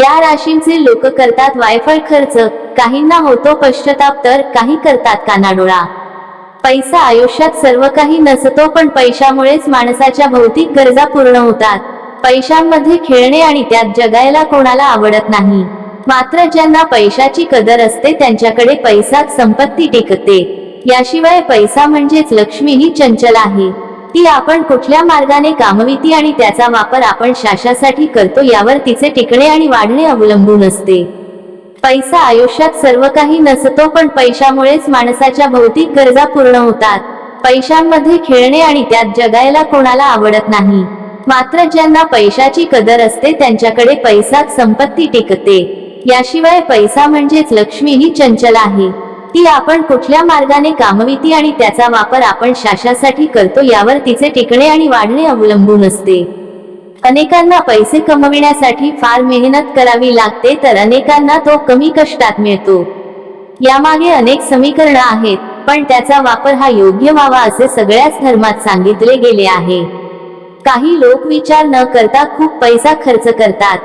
या राशींचे लोक करतात वायफळ खर्च. काहींना होतो पश्चाताप तर काही करतात कानाडोळा. पैसा आयुष्यात सर्व काही नसतो पण पैशामुळेच माणसाच्या भौतिक गरजा पूर्ण होतात. पैशांमध्ये खेळणे आणि त्यात जगायला कोणाला आवडत नाही. मात्र ज्यांना पैशाची कदर असते त्यांच्याकडे पैसाच संपत्ती टिकते. याशिवाय पैसा म्हणजेच लक्ष्मी ही चंचल आहे. ती आपण कुठल्या मार्गाने कामविती आणि त्याचा वापर आपण शाशासाठी करतो यावर तिचे टिकणे आणि वाढणे अवलंबून असते. पैसा आयुष्यात सर्व काही नसतो पण पैशामुळेच माणसाच्या भौतिक गरजा पूर्ण होतात. पैशांमध्ये खेळणे आणि त्यात जगायला कोणाला आवडत नाही. मात्र ज्यांना पैशाची कदर असते त्यांच्याकडे पैसा संपत्ती टिकते. याशिवाय पैसा म्हणजेच लक्ष्मी ही चंचल आहे. ती आपण कुठल्या मार्गाने कामविती आणि त्याचा वापर आपण शाशासाठी करतो यावर तिचे टिकणे आणि वाढणे अवलंबून असते. अनेकांना पैसे कमविण्यासाठी फार मेहनत करावी लागते तर अनेकांना तो कमी कष्टात मिळतो. यामागे अनेक समीकरणं आहेत पण त्याचा वापर हा योग्य व्हावा असे सगळ्याच धर्मात सांगितले गेले आहे. काही लोक विचार न करता खूप पैसा खर्च करतात.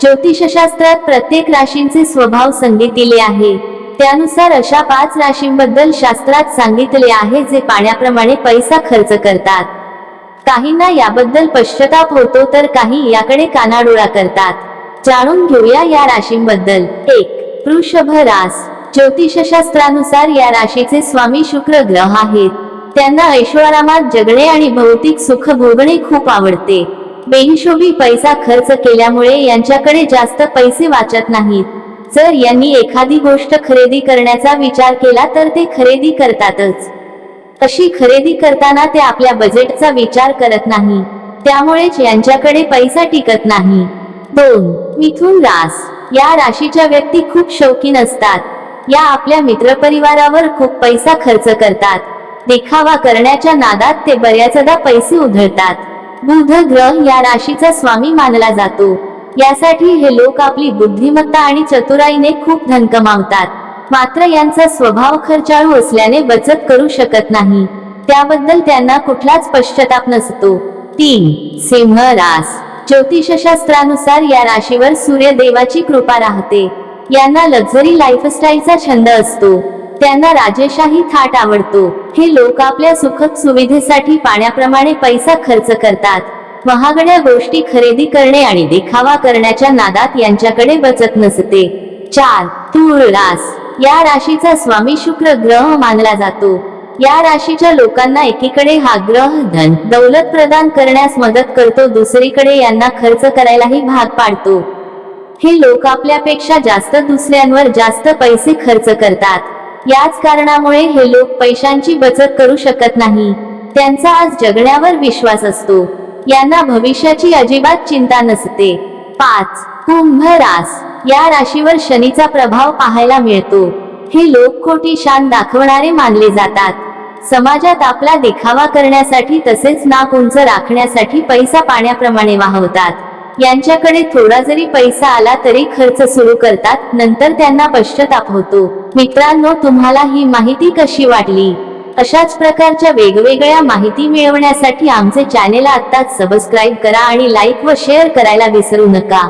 ज्योतिषशास्त्रात प्रत्येक राशींचे स्वभाव सांगितले आहे. त्यानुसार अशा पाच राशींबद्दल शास्त्रात सांगितले आहे जे पाण्याप्रमाणे पैसा खर्च करतात. काहींना याबद्दल पश्चाताप होतो तर काही याकडे कानाडोळा करतात. जाणून घेऊया या राशींबद्दल. एक वृषभ रास. ज्योतिषशास्त्रानुसार या राशीचे स्वामी शुक्र ग्रह आहेत. त्यांना ऐश्वरामात जगणे आणि भौतिक सुख भोगणे खूप आवडते. बेहिशोबी पैसा खर्च केल्यामुळे यांच्याकडे जास्त पैसे वाचत नाहीत. जर यांनी एखादी गोष्ट खरेदी करण्याचा विचार केला तर ते खरेदी करतातच. अशी खरेदी करताना ते आपल्या बजेटचा विचार करत नाही. त्यामुळेच यांच्याकडे पैसा टिकत नाही. दोन मिथुन रास. या राशीच्या व्यक्ती खूप शौकीन असतात. या आपल्या मित्रपरिवारावर खूप पैसा खर्च करतात. देखावा करण्याच्या नादात ते बऱ्याचदा पैसे उधळतात. बुध ग्रह या राशीचा स्वामी मानला जातो. यासाठी हे लोक आपली बुद्धिमत्ता आणि चतुराईने खूप धन कमावतात मात्र यांचा स्वभाव खर्चाळू असल्याने बचत करू शकत नाही. त्याबद्दल त्यांना कुठलाच पश्चाताप नसतो. तीन सिंह रास. ज्योतिषशास्त्रानुसार या राशीवर सूर्यदेवाची कृपा राहते. यांना लक्झरी लाईफस्टाईलचा छंद असतो. त्यांना राजेशाही थाट आवडतो. हे लोक आपल्या सुखद सुविधेसाठी पाण्याप्रमाणे पैसा खर्च करतात. महागड्या गोष्टी खरेदी करणे आणि देखावा करण्याच्या नादात यांच्याकडे बचत नसते. चार तूळ रास या राशीचा स्वामी शुक्र ग्रह मानला जातो. या राशीच्या लोकांना एकीकडे हा ग्रह धन दौलत प्रदान करण्यास मदत करतो दुसरीकडे यांना खर्च करायलाही भाग पाडतो. हे लोक आपल्यापेक्षा जास्त दुसऱ्यांवर जास्त पैसे खर्च करतात. याच कारणामुळे हे लोक पैशांची बचत करू शकत नाही. त्यांचा आज जगण्यावर विश्वास असतो. यांना भविष्याची अजिबात चिंता नसते. पाच कुंभ रास या राशीवर शनीचा प्रभाव पाहायला मिळतो. हे लोक खोटी शान दाखवणारे मानले जातात. समाजात आपला देखावा करण्यासाठी तसेच नाक उंच राखण्यासाठी पैसा पाण्याप्रमाणे वाहवतात. यांच्याकडे थोडा जरी पैसा आला तरी खर्च सुरू करतात नंतर त्यांना पश्चाताप होतो. मित्रांनो तुम्हाला ही माहिती कशी वाटली? अशाच प्रकारच्या वेगवेगळ्या माहिती मिळवण्यासाठी आमचे चॅनेल आत्ताच सबस्क्राईब करा आणि लाईक व शेअर करायला विसरू नका.